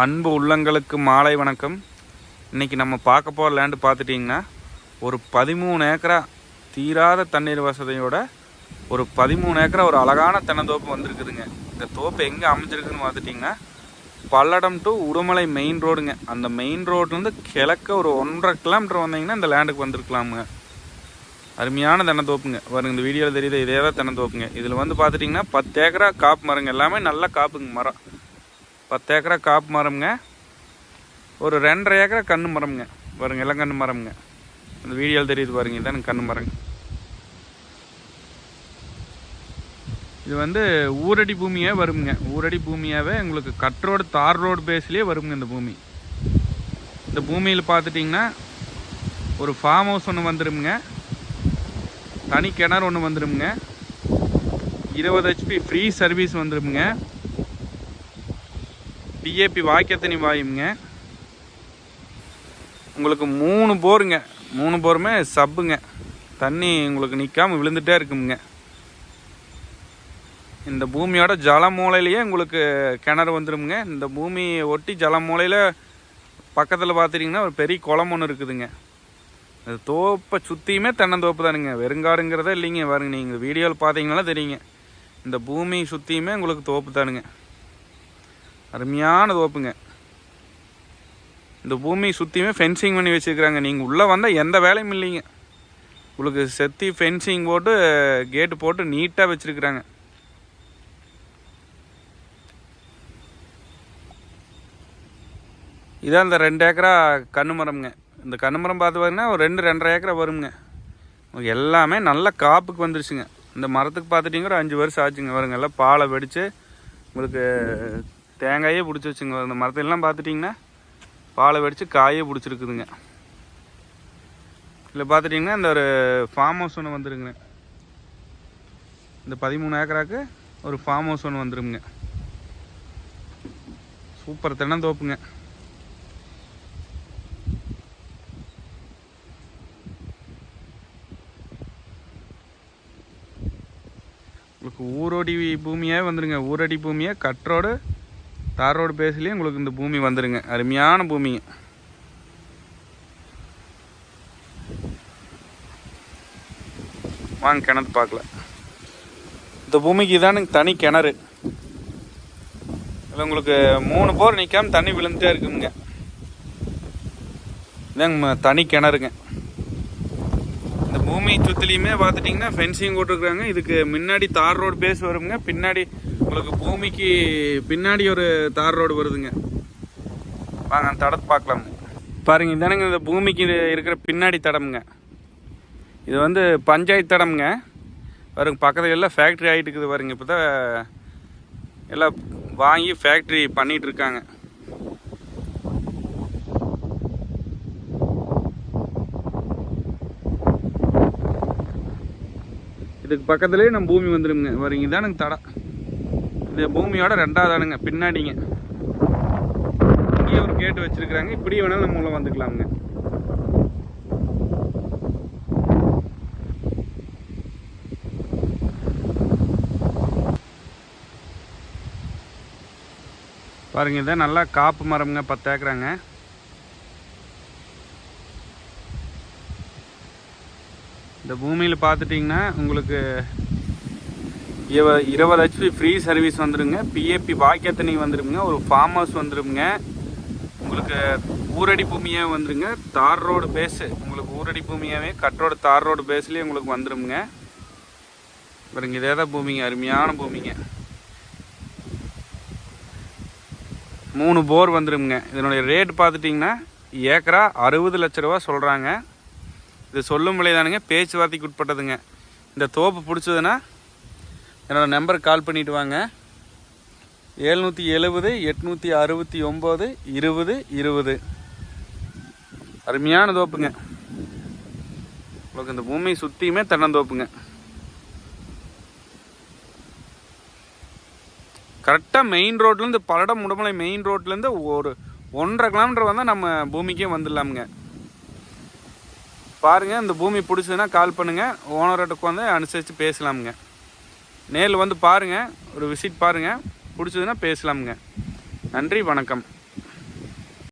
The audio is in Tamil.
அன்பு உள்ளங்களுக்கு மாலை வணக்கம். இன்றைக்கி நம்ம பார்க்க போகிற லேண்டு பார்த்துட்டிங்கன்னா ஒரு பதிமூணு ஏக்கரா தீராத தண்ணீர் வசதியோட ஒரு பதிமூணு ஏக்கரா ஒரு அழகான தென்னந்தோப்பு வந்திருக்குதுங்க. இந்த தோப்பு எங்கே அமைஞ்சிருக்குன்னு பார்த்துட்டிங்கன்னா பல்லடம் டு உடுமலை மெயின் ரோடுங்க அந்த மெயின் ரோட்லேருந்து கிழக்க ஒரு ஒன்றரை கிலோமீட்டர் வந்தீங்கன்னா இந்த லேண்டுக்கு வந்திருக்கலாமுங்க. அருமையான தென்னந்தோப்புங்க. பாருங்க இந்த வீடியோவில் தெரியுது இதே தான் தென்னந்தோப்புங்க. இதில் வந்து பார்த்துட்டிங்கன்னா பத்து ஏக்கரா காப்பு மரங்க. எல்லாமே நல்ல காப்புங்க மரம். பத்து ஏக்கரா காப்பு மரம்ங்க. ஒரு ரெண்டரை ஏக்கரா கன்று மரம்ங்க. பாருங்க எல்லாம் கன்று மரம்ங்க. அந்த வீடியோவில் தெரியுது பாருங்க இதான் கன்று மரங்க. இது வந்து ஊரடி பூமியே வருங்க ஊரடி பூமியாகவே உங்களுக்கு கட் ரோடு தார் ரோடு பேஸ்லேயே வருங்க இந்த பூமி. இந்த பூமியில் பார்த்துட்டிங்கன்னா ஒரு ஃபார்ம் ஹவுஸ் ஒன்று வந்துடுங்க தனி கிணறு ஒன்று வந்துடுங்க இருபது ஹெச்பி ஃப்ரீ சர்வீஸ் வந்துடுங்க பிஏபி வாக்கியத்தனி வாயுங்க. உங்களுக்கு மூணு போருங்க. மூணு போருமே சப்புங்க. தண்ணி உங்களுக்கு நிற்காம விழுந்துட்டே இருக்குங்க இந்த பூமியோட ஜல மூலையிலேயே உங்களுக்கு கிணறு வந்துருமுங்க. இந்த பூமியை ஒட்டி ஜலமூலையில் பக்கத்தில் பார்த்துட்டிங்கன்னா ஒரு பெரிய குளம் ஒன்று இருக்குதுங்க. அது தோப்பை சுற்றியுமே தென்னந்தோப்பு தானுங்க. வெறுங்காடுங்கிறதே இல்லைங்க. பாருங்க நீங்கள் வீடியோவில் பார்த்தீங்கன்னா தெரியுங்க. இந்த பூமி சுற்றியுமே உங்களுக்கு தோப்பு தானுங்க. அருமையான தோப்புங்க இந்த பூமி சுற்றியுமே ஃபென்சிங் பண்ணி வச்சுருக்குறாங்க. நீங்கள் உள்ளே வந்தால் எந்த வேலையும் இல்லைங்க. உங்களுக்கு செத்தி ஃபென்சிங் போட்டு கேட்டு போட்டு நீட்டாக வச்சுருக்குறாங்க. இதான் இந்த ரெண்டு ஏக்கரா கண்ணு மரம்ங்க. இந்த கண்ணு மரம் பார்த்து பார்த்தீங்கன்னா ஒரு ரெண்டு ரெண்டரை ஏக்கரா வருங்க. எல்லாமே நல்ல காப்புக்கு வந்துருச்சுங்க. இந்த மரத்துக்கு பார்த்துட்டிங்க ஒரு அஞ்சு வருஷம் ஆச்சுங்க. வருங்க எல்லாம் பாலை வெடித்து உங்களுக்கு தேங்காயே பிடிச்சி வச்சுங்க. இந்த மரத்தையெல்லாம் பார்த்துட்டிங்கன்னா பாலை வெடித்து காயே பிடிச்சிருக்குதுங்க. இல்லை பார்த்துட்டிங்கன்னா இந்த ஒரு ஃபார்ம் ஹவுஸ் ஒன்று வந்துருங்க. இந்த பதிமூணு ஏக்கராக்கு ஒரு ஃபார்ம் ஹவுஸ் ஒன்று வந்துருங்க. சூப்பர் தென்னந்தோப்புங்க. உங்களுக்கு ஊரோடி பூமியாகவே வந்துடுங்க ஊரடி பூமியை கற்றோடு தார் ரோடு பேஸ்லேயே உங்களுக்கு இந்த பூமி வந்துடுங்க அருமையான பூமிங்க வாங்க கிணத்து பார்க்கல. இந்த பூமிக்கு இதானுங்க தனி கிணறு. இல்லை உங்களுக்கு மூணு போர் நிற்காம தண்ணி விழுந்துட்டே இருக்குங்க. இதாங்க ம- தனி கிணறுங்க. இந்த பூமி சுற்றிலையுமே பார்த்துட்டிங்கன்னா ஃபென்சிங் போட்டிருக்குறாங்க. இதுக்கு முன்னாடி தார் ரோடு பேஸ் வருங்க. பின்னாடி உங்களுக்கு பூமிக்கு பின்னாடி ஒரு தார் ரோடு வருதுங்க. வாங்க அந்த தடத்தை பார்க்கலாம். பாருங்கள் இதானுங்க இந்த பூமிக்கு இருக்கிற பின்னாடி தடம்ங்க. இது வந்து பஞ்சாயத்து தடம்ங்க. பாருங்க பக்கத்துல எல்லாம் ஃபேக்ட்ரி ஆகிட்டு இருக்குது பாருங்க இப்போ தான் எல்லாம் வாங்கி ஃபேக்ட்ரி பண்ணிகிட்டு இருக்காங்க. இதுக்கு பக்கத்துலேயே நம்ம பூமி வந்துடுங்க பாருங்க இதானுங்க தடம். இந்த பூமியோட ரெண்டாவது ஆளுங்க பின்னாடிங்க. இங்கேயே ஒரு கேட்டு வச்சிருக்கிறாங்க. இப்படி வேணாலும் நம்ம உள்ள வந்துக்கலாமுங்க. பாருங்க இதை நல்லா காப்பு மரம்ங்க பத்து ஏக்கராங்க. இந்த பூமியில் பார்த்துட்டிங்கன்னா உங்களுக்கு இவ இருபது ஹெச்பி ஃப்ரீ சர்வீஸ் வந்துடுங்க பிஏபி வாக்கியத்தனி வந்துருங்க. ஒரு ஃபார்ம் ஹவுஸ் வந்துருங்க. உங்களுக்கு ஊரடி பூமியாக வந்துடுங்க தார் ரோடு பேஸு உங்களுக்கு ஊரடி பூமியாகவே கட்டோட தார் ரோடு பேஸ்லேயே உங்களுக்கு வந்துடுங்க பாருங்க இதே தான் பூமிங்க. அருமையான பூமிங்க. மூணு போர் வந்துடுங்க இதனுடைய ரேட் பார்த்துட்டிங்கன்னா ஏக்கரா அறுபது லட்ச ரூபா சொல்கிறாங்க இது சொல்லும் விலைதானுங்க. பேச்சுவார்த்தைக்கு உட்பட்டதுங்க. இந்த தோப்பு பிடிச்சதுன்னா என்னோட நம்பருக்கு கால் பண்ணிட்டு வாங்க. எழுநூற்றி எழுபது எட்நூற்றி அறுபத்தி ஒம்பது இருபது இருபது. அருமையான தோப்புங்க. உங்களுக்கு இந்த பூமியை சுற்றியுமே தென்னந்தோப்புங்க கரெக்டாக மெயின் ரோட்லேருந்து பல்லடம் முடமலை மெயின் ரோட்லேருந்து ஒரு ஒன்றரை கிலோமீட்டர் வந்தால் நம்ம பூமிக்கே வந்துடலாமுங்க. பாருங்கள் இந்த பூமி பிடிச்சதுன்னா கால் பண்ணுங்கள் ஓனர்கிட்ட வந்து அனுசரித்து பேசலாமுங்க. நேரில் வந்து பாருங்கள் ஒரு விசிட் பாருங்கள் பிடிச்சதுன்னா பேசலாமுங்க. நன்றி வணக்கம்.